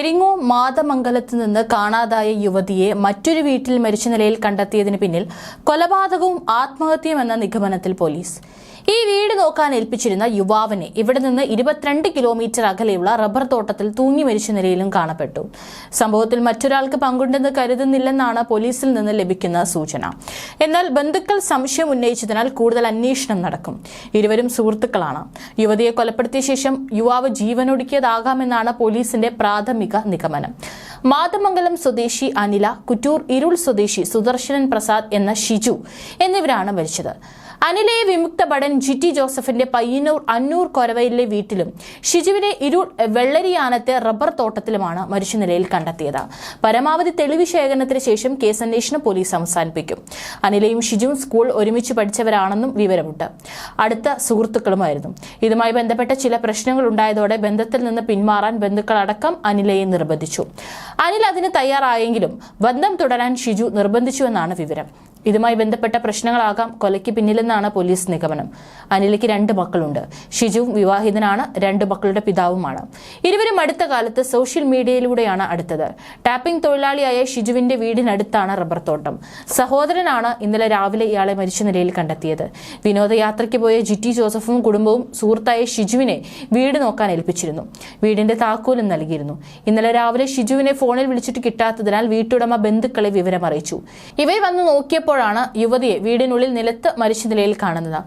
പെരിങ്ങോ മാതമംഗലത്ത് നിന്ന് കാണാതായ യുവതിയെ മറ്റൊരു വീട്ടിൽ മരിച്ച നിലയിൽ കണ്ടെത്തിയതിന് പിന്നിൽ കൊലപാതകവും ആത്മഹത്യയും എന്ന നിഗമനത്തിൽ പോലീസ്. ഈ വീട് നോക്കാൻ ഏൽപ്പിച്ചിരുന്ന യുവാവിനെ ഇവിടെ നിന്ന് ഇരുപത്തിരണ്ട് കിലോമീറ്റർ അകലെയുള്ള റബ്ബർ തോട്ടത്തിൽ തൂങ്ങി മരിച്ച നിലയിലും കാണപ്പെട്ടു. സംഭവത്തിൽ മറ്റൊരാൾക്ക് പങ്കുണ്ടെന്ന് കരുതുന്നില്ലെന്നാണ് പോലീസിൽ നിന്ന് ലഭിക്കുന്ന സൂചന. എന്നാൽ ബന്ധുക്കൾ സംശയം ഉന്നയിച്ചതിനാൽ കൂടുതൽ അന്വേഷണം നടക്കും. ഇരുവരും സുഹൃത്തുക്കളാണ്. യുവതിയെ കൊലപ്പെടുത്തിയ ശേഷം യുവാവ് ജീവനൊടുക്കിയതാകാമെന്നാണ് പോലീസിന്റെ പ്രാഥമിക നിഗമനം. മാതമംഗലം സ്വദേശി അനില കുറ്റൂർ ഇരുൾ സ്വദേശി സുദർശനൻ പ്രസാദ് എന്ന ഷിജു എന്നിവരാണ് മരിച്ചത്. അനിലയെ വിമുക്ത ഭടൻ ജിറ്റി ജോസഫിന്റെ പയ്യന്നൂർ അന്നൂർ കൊരവയിലെ വീട്ടിലും ഷിജുവിനെ ഇരുൾ വെള്ളരിയാനത്തെ റബ്ബർ തോട്ടത്തിലുമാണ് മരിച്ച നിലയിൽ കണ്ടെത്തിയത്. പരമാവധി തെളിവ് ശേഖരണത്തിന് ശേഷം കേസന്വേഷണം പോലീസ് അവസാനിപ്പിക്കും. അനിലയും ഷിജുവും സ്കൂൾ ഒരുമിച്ച് പഠിച്ചവരാണെന്നും വിവരമുണ്ട്. അടുത്ത സുഹൃത്തുക്കളുമായിരുന്നു. ഇതുമായി ബന്ധപ്പെട്ട ചില പ്രശ്നങ്ങൾ ഉണ്ടായതോടെ ബന്ധത്തിൽ നിന്ന് പിന്മാറാൻ ബന്ധുക്കളടക്കം അനിലയെ നിർബന്ധിച്ചു. അനിൽ അതിന് തയ്യാറായെങ്കിലും ബന്ധം തുടരാൻ ഷിജു നിർബന്ധിച്ചുവെന്നാണ് വിവരം. ഇതുമായി ബന്ധപ്പെട്ട പ്രശ്നങ്ങളാകാം കൊലയ്ക്ക് പിന്നിലെന്നാണ് പോലീസ് നിഗമനം. അനിലയ്ക്ക് രണ്ട് മക്കളുണ്ട്. ഷിജുവും വിവാഹിതനാണ്. രണ്ട് മക്കളുടെ പിതാവുമാണ്. ഇരുവരും അടുത്ത കാലത്ത് സോഷ്യൽ മീഡിയയിലൂടെയാണ് അടുത്തത്. ടാപ്പിംഗ് തൊഴിലാളിയായ ഷിജുവിന്റെ വീടിനടുത്താണ് റബ്ബർ തോട്ടം. സഹോദരനാണ് ഇന്നലെ രാവിലെ ഇയാളെ മരിച്ച നിലയിൽ കണ്ടെത്തിയത്. വിനോദയാത്രയ്ക്ക് പോയ ജിറ്റി ജോസഫും കുടുംബവും സുഹൃത്തായ ഷിജുവിനെ വീട് നോക്കാൻ ഏൽപ്പിച്ചിരുന്നു. വീടിന്റെ താക്കോലും നൽകിയിരുന്നു. ഇന്നലെ രാവിലെ ഷിജുവിനെ ഫോണിൽ വിളിച്ചിട്ട് കിട്ടാത്തതിനാൽ വീട്ടുടമ ബന്ധുക്കളെ വിവരം അറിയിച്ചു വന്ന് നോക്കിയപ്പോഴാണ് യുവതിയെ വീടിനുള്ളിൽ നിലത്ത് മരിച്ച നിലയിൽ കാണുന്നത്.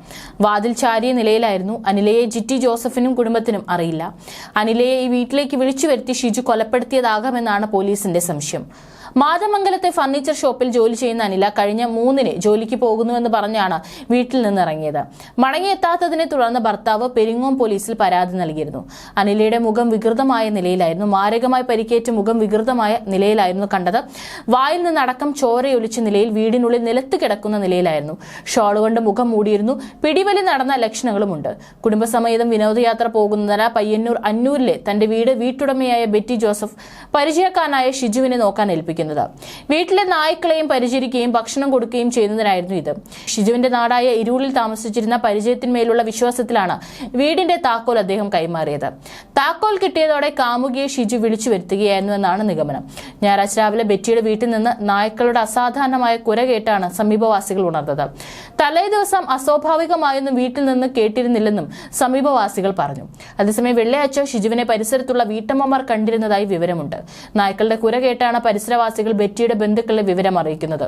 വാതിൽ ചാരിയ നിലയിലായിരുന്നു അനിലയെ ജിറ്റി ജോസഫിനും കുടുംബത്തിനും അറിയില്ല. അനിലയെ ഈ വീട്ടിലേക്ക് വിളിച്ചു വരുത്തി ഷിജു കൊലപ്പെടുത്തിയതാകാമെന്നാണ് പോലീസിന്റെ സംശയം. മാതമംഗലത്തെ ഫർണിച്ചർ ഷോപ്പിൽ ജോലി ചെയ്യുന്ന അനില കഴിഞ്ഞ മൂന്നിന് ജോലിക്ക് പോകുന്നുവെന്ന് പറഞ്ഞാണ് വീട്ടിൽ നിന്ന് ഇറങ്ങിയത്. മടങ്ങിയെത്താത്തതിനെ തുടർന്ന് ഭർത്താവ് പെരിങ്ങോം പോലീസിൽ പരാതി നൽകിയിരുന്നു. അനിലയുടെ മുഖം വികൃതമായ നിലയിലായിരുന്നു. മാരകമായി പരിക്കേറ്റ മുഖം വികൃതമായ നിലയിലായിരുന്നു കണ്ടത്. വായിൽ നിന്നടക്കം ചോരയൊലിച്ച നിലയിൽ വീടിനുള്ളിൽ നിലത്ത് കിടക്കുന്ന നിലയിലായിരുന്നു. ഷോൾ കൊണ്ട് മുഖം മൂടിയിരുന്നു. പിടിവലി നടന്ന ലക്ഷണങ്ങളുമുണ്ട്. കുടുംബസമേതം വിനോദയാത്ര പോകുന്നതിന് പയ്യന്നൂർ അന്നൂരിലെ തന്റെ വീട് വീട്ടുടമയായ ബെറ്റി ജോസഫ് പരിചയക്കാരനായ ഷിജുവിനെ നോക്കാൻ ഏൽപ്പിക്കുന്നത് വീട്ടിലെ നായ്ക്കളെയും പരിചരിക്കുകയും ഭക്ഷണം കൊടുക്കുകയും ചെയ്യുന്നതിനായിരുന്നു ഇത്. ഷിജുവിന്റെ നാടായ ഇരുളിൽ താമസിച്ചിരുന്ന പരിചയത്തിന്മേലുള്ള വിശ്വാസത്തിലാണ് വീടിന്റെ താക്കോൽ അദ്ദേഹം കൈമാറിയത്. താക്കോൽ കിട്ടിയതോടെ കാമുകിയെ ഷിജു വിളിച്ചു വരുത്തുകയായിരുന്നു എന്നാണ് നിഗമനം. ഞായറാഴ്ച രാവിലെ ബെറ്റിയുടെ വീട്ടിൽ നിന്ന് നായ്ക്കളുടെ അസാധാരണമായ കുര കേട്ടാണ് സമീപവാസികൾ ഉണർന്നത്. തലേ ദിവസം അസ്വാഭാവികമായൊന്നും വീട്ടിൽ നിന്ന് കേട്ടിരുന്നില്ലെന്നും സമീപവാസികൾ പറഞ്ഞു. അതേസമയം വെള്ളിയാഴ്ച ഷിജുവിനെ പരിസരത്തുള്ള വീട്ടമ്മമാർ കണ്ടിരുന്നതായി വിവരമുണ്ട്. നായ്ക്കളുടെ കുര കേട്ടാണ് പരിസരവാസികൾ ബെറ്റിയുടെ ബന്ധുക്കളെ വിവരം അറിയിക്കുന്നത്